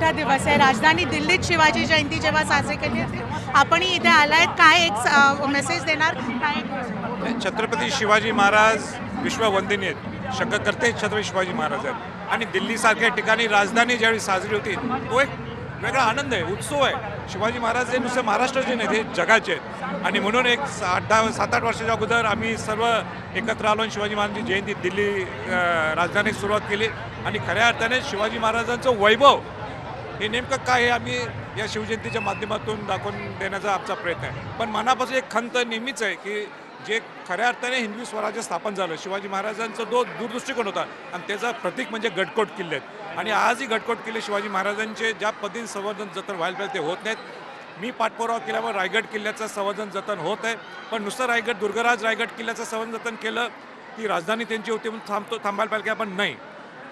मोठा दिवस आहे. राजधानी दिल्लीत शिवाजी जयंती जेव्हा साजरी केली होती आपणही इथे आलाय काय एक मेसेज देणार? काय छत्रपती शिवाजी महाराज विश्ववंदिनी आहेत. शंका करते छत्रपती शिवाजी महाराज आहेत. आणि दिल्लीसारख्या ठिकाणी राजधानी ज्यावेळी साजरी होती तो एक वेगळा आनंद आहे उत्सव आहे. शिवाजी महाराज हे नुसते महाराष्ट्राचे नाही ते जगाचे आहेत. आणि म्हणून एक आठ दहा सात आठ वर्षाच्या अगोदर आम्ही सर्व एकत्र आलो आणि शिवाजी महाराजांची जयंती दिल्ली राजधानीत सुरुवात केली. आणि खऱ्या अर्थाने शिवाजी महाराजांचं वैभव हे नेमकं काय आहे? आम्ही या शिवजयंतीच्या माध्यमातून दाखवून देण्याचा आमचा प्रयत्न आहे. पण मनापासून एक खंत नेहमीच आहे की जे खऱ्या अर्थाने हिंदवी स्वराज्य स्थापन झालं शिवाजी महाराजांचा जो दूरदृष्टिकोन होता आणि त्याचा प्रतीक म्हणजे गडकोट किल्ले आहेत. आणि आजही गडकोट किल्ले शिवाजी महाराजांचे ज्या पद्धतीने संवर्धन जतन व्हायला पाहिजे ते होत नाहीत. मी पाठपुरावा केल्यावर रायगड किल्ल्याचं संवर्धन जतन होत आहे. पण नुसतं रायगड दुर्गराज रायगड किल्ल्याचं संवर्धन जतन केलं ती राजधानी त्यांची होती म्हणून थांबतो थांबायला पाहिजे की आपण नाही.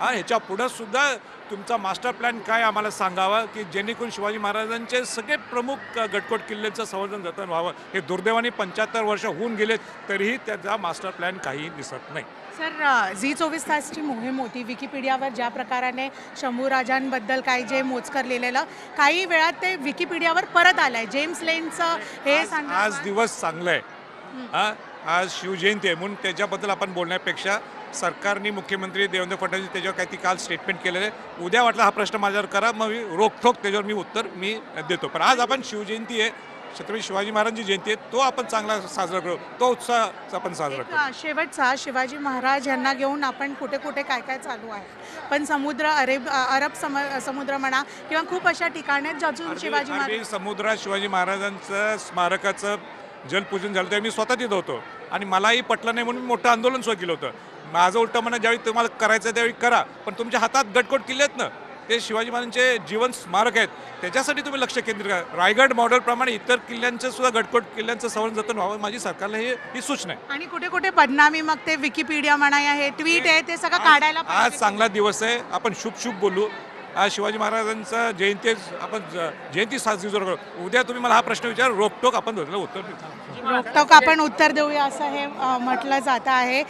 हा ह्याच्या पुढं सुद्धा तुमचा मास्टर प्लॅन काय आम्हाला सांगावा की जेणेकरून शिवाजी महाराजांचे सगळे प्रमुख अ, गडकोट किल्ल्यांचं संवर्धन जतन व्हावं? हे दुर्दैवाने पंच्याहत्तर वर्ष होऊन गेलेत तरीही त्याचा मास्टर प्लॅन काही दिसत नाही. सर झी चोवीस तासची मोहीम होती. विकिपीडियावर ज्या प्रकाराने शंभू राजांबद्दल काही जे मोजकर लिहिलेलं काही वेळात ते विकिपीडियावर परत आलंय. जेम्स लेनचं हे आज दिवस चांगला आहे आज शिवजयंती आहे. म्हणून त्याच्याबद्दल आपण बोलण्यापेक्षा सरकारने मुख्यमंत्री देवेंद्र फडणवीस त्याच्यावर काही ती काल स्टेटमेंट केलेलं आहे उद्या वाटलं हा प्रश्न माझ्यावर करा मग मी रोखोक त्याच्यावर मी उत्तर मी देतो. पण आज आपण शिवजयंती आहे छत्रपती शिवाजी महाराजांची जयंती आहे तो आपण चांगला साजरा करू. तो उत्साह आपण साजरा करू. शेवटचा शिवाजी महाराज यांना घेऊन आपण कुठे कुठे काय काय चालू आहे? पण समुद्र अरेब अरब सम समुद्र म्हणा किंवा खूप अशा ठिकाणी शिवाजी महाराज समुद्रात शिवाजी महाराजांचं स्मारकाचं जलपूजन झालं तेव्हा मी स्वतः तिथं होतो. आणि मलाही पटलं नाही म्हणून मी मोठं आंदोलन सुद्धा केलं होतं. माझं उलटं म्हणणं ज्यावेळी तुम्हाला करायचं आहे त्यावेळी करा पण तुमच्या हातात गटकोट किल्ले आहेत ना ते शिवाजी महाराजांचे जीवन स्मारक आहेत. त्याच्यासाठी तुम्ही लक्ष केंद्रित करा. रायगड मॉडेलप्रमाणे इतर किल्ल्यांचं सुद्धा गटकोट किल्ल्यांचं संवर्धन जतन व्हावं माझी सरकारला ही ही सूचना आहे. आणि कुठे कुठे बदनामी मग ते विकिपीडिया म्हणा या हे ट्विट आहे ते सगळं काढायला आज. चांगला दिवस आहे. आपण शुभ शुभ बोलू. आज शिवाजी महाराजांचा जयंती आपण ज- जयंती साजरी जर करू उद्या तुम्ही मला हा प्रश्न विचार रोखटोक आपण त्याला उत्तर देऊ. रोखटोक आपण उत्तर देऊया असं हे म्हटलं जात आहे.